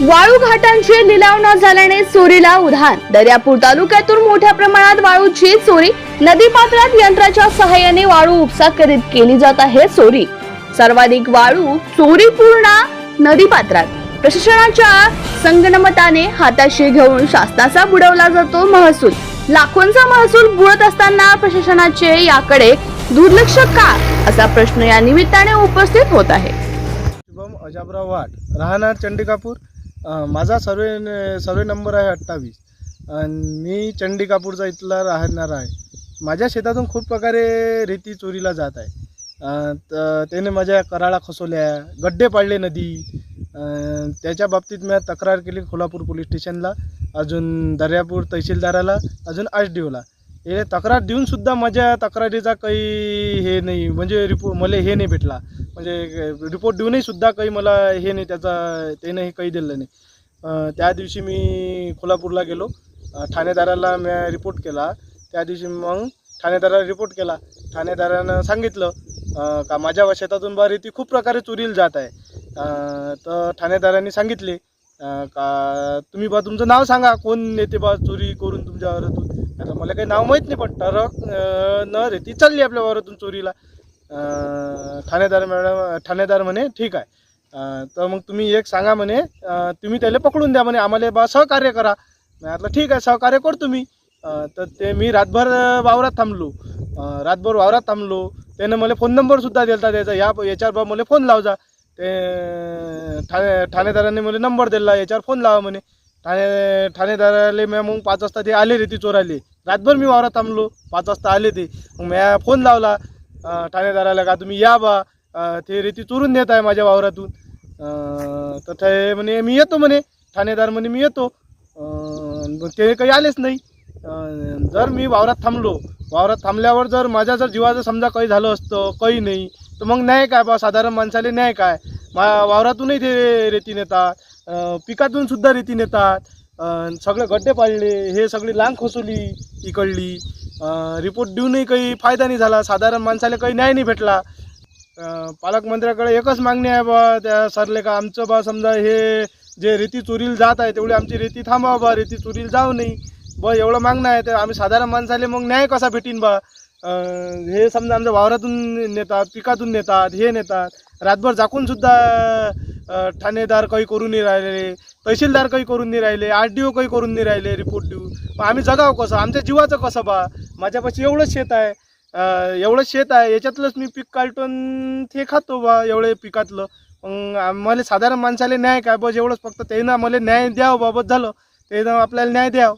वाळू घाटांचे लिलाव न झाल्याने चोरीला उधाण. दर्यापूर तालुक्यातून मोठ्या प्रमाणात वाळूची चोरी. नदीपात्रात यंत्राच्या सहाय्याने वाळू उपसा करीत केली जात आहे चोरी. सर्वाधिक वाळू चोरी पूर्ण नदीपात्रात प्रशासनाच्या संगणमताने हाताशी घेऊन शासनाचा बुडवला जातो महसूल. लाखोंचा महसूल बुडत असताना प्रशासनाचे याकडे दुर्लक्ष का? असा प्रश्न या निमित्ताने उपस्थित होत आहे. शुभम अजाबराव वाट. राहणार चंडिकापूर माझा सर्वे सर्वे नंबर आहे अठ्ठावीस. आणि मी चंडिकापूरचा इथला राहणार आहे. माझ्या शेतातून खूप प्रकारे रेती चोरीला जात आहे. तर त्याने माझ्या कराळा खसवल्या गड्डे पाडले नदी. त्याच्या बाबतीत मी तक्रार केली कोल्हापूर पोलीस स्टेशनला अजून दर्यापूर तहसीलदाराला अजून आर डी ओला हे तक्रार देऊन सुद्धा माझ्या तक्रारीचा काही हे नाही म्हणजे रिपो मला हे नाही भेटला. म्हणजे रिपोर्ट देऊनही सुद्धा काही मला हे नाही त्याचा त्याने काही दिलं नाही. त्या दिवशी मी कोल्हापूरला गेलो. ठाणेदाराला मी रिपोर्ट केला. त्या दिवशी मग ठाणेदाराला रिपोर्ट केला. ठाणेदारानं सांगितलं का माझ्या शेतातून बा रेती खूप प्रकारे चोरीला जात आहे. तर ठाणेदारांनी सांगितले का तुम्ही बा तुमचं नाव सांगा. कोण नेते बा चोरी करून तुमच्या आता मला काही नाव माहीत नाही पण टरक न न रेती चालली आपल्या वावरातून चोरीला. ठाणेदार मॅडम ठाणेदार म्हणे ठीक आहे. तर मग तुम्ही एक सांगा म्हणे तुम्ही त्याला पकडून द्या म्हणे आम्हाला बा सहकार्य करा. म्हटलं ठीक आहे सहकार्य करतो मी तर ते मी रातभर वावरात थांबलो. रातभर वावरात थांबलो. त्यानं मला फोन नंबरसुद्धा दिला त्याचा. या याच्यावर बा मला फोन लावजा. ते ठाणे ठाणेदारांनी मला नंबर दिला याच्यावर फोन लावा म्हणे. ठाणे ठाणेदाराले म्या मग पाच वाजता ते आले रेती चोराले रातभर मी वावरात थांबलो. पाच वाजता आले ते. मग मी फोन लावला ठाणेदाराला का तुम्ही या बा. ते रेती चोरून देत आहे माझ्या वावरातून. तर ते म्हणे मी येतो म्हणे. ठाणेदार म्हणे मी येतो. ते काही आलेच नाही. जर मी वावरात थांबलो वावरात थांबल्यावर जर माझ्या जर जीवाचं समजा काही झालं असतं काही नाही तर मग न्याय काय बा? साधारण माणसाले न्याय काय? मा वावरातूनही ते रेती नेतात. पिकातून सुद्धा रेती नेतात सगळे गड्डे पाडले हे सगळी लांग खोसवली इकडली. रिपोर्ट देऊनही काही फायदा नाही झाला. साधारण माणसाला काही न्याय नाही भेटला. पालकमंत्र्याकडे एकच मागणी आहे बा त्या सरले का आमचं बा समजा हे जे रेती चोरीला जात आहे तेवढी आमची रेती थांबावं बा रेती चोरीला जाऊ नाही बा एवढं मागणं आहे तर आम्ही साधारण माणसाले मग न्याय कसा भेटीन बा? हे समजा आमच्या वावरातून नेतात पिकातून नेतात हे नेतात. रातभर झाकून सुद्धा ठाणेदार काही करून नाही राहिले तहसीलदार काही करून नाही राहिले आर डी ओ काही करून नाही राहिले रिपोर्ट देऊ. मग आम्ही जगाव कसं? आमच्या जीवाचं कसं बा? माझ्यापाशी एवढंच शेत आहे एवढंच एवढं शेत आहे याच्यातलंच मी पीक काढटून ते खातो बा एवढे पिकातलं. मग आम्हाला साधारण माणसाला न्याय काय? बस एवढंच फक्त त्यांना मला न्याय द्यावं बाबत झालं. त्यांना आपल्याला न्याय द्यावं.